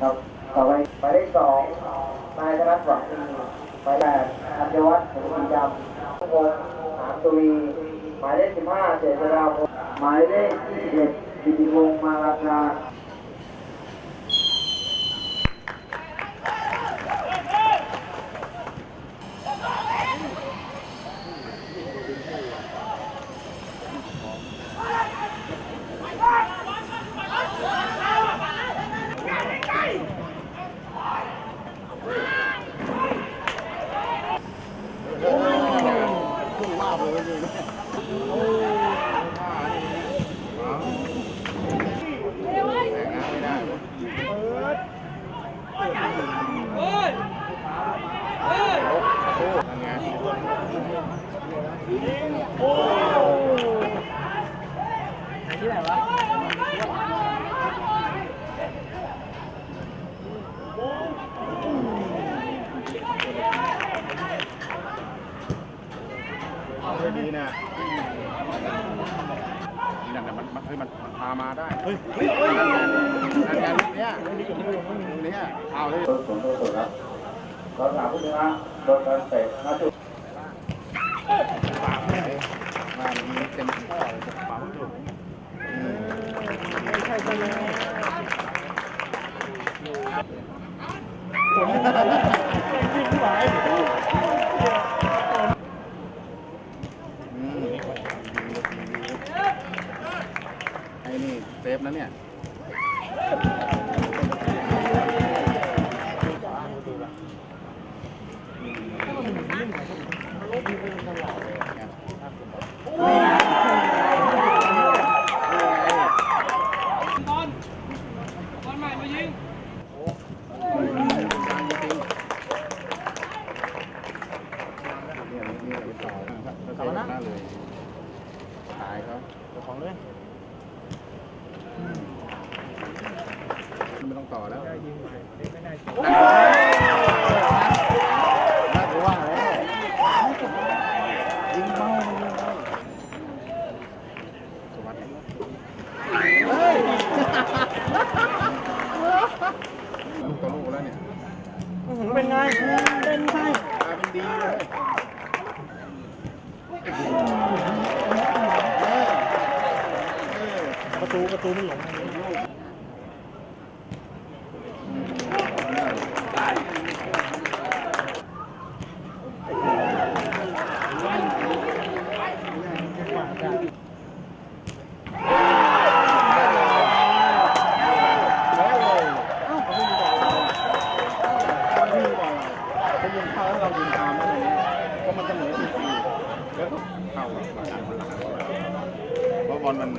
ครับต่อไปหมายเลขสองนายธนัทวัฒน์หมายแปดอัญวัฒน์สมุทรดำทุกคนหามตุรีหมายเลขสิบห้าเจษฎาพงศ์หมายเลขยี่สิบเอ็ดกิติวงศ์มาราชา ไม่ดีนะนี่นั่นน่ะมันมันเฮ้ยมันมันพามาได้ เฮ้ยเฮ้ยนั่นไงนั่นไงลูกเนี้ยลูกเนี้ยเอาเลยรถสวนตัวสุดครับรถสามผู้ชนะรถการเตะนัดจุดปากเลย มามีเต็มข้อเลยปากจุดไม่ใช่ใช่ไหมไอ้นี่เซฟนะเนี่ยบอลบอลใหม่มายิง ต่อนะเลยขายเขาของเลยไม่ต้องต่อแล้วน่ากลัวแล้วยิงเมายิงเมาสวัสดีเฮ้ยลูกต่อลูกแล้วเนี่ยเป็นไงเป็นไงกลายเป็นดีเลยเออ ประตูประตูมันหลงเขายิงเข้าแล้วเรายิงตามไม่ได้เพราะมันเสมอทีทีแล้วก็ เข้ามาดันมันหลังเพราะบอลมัน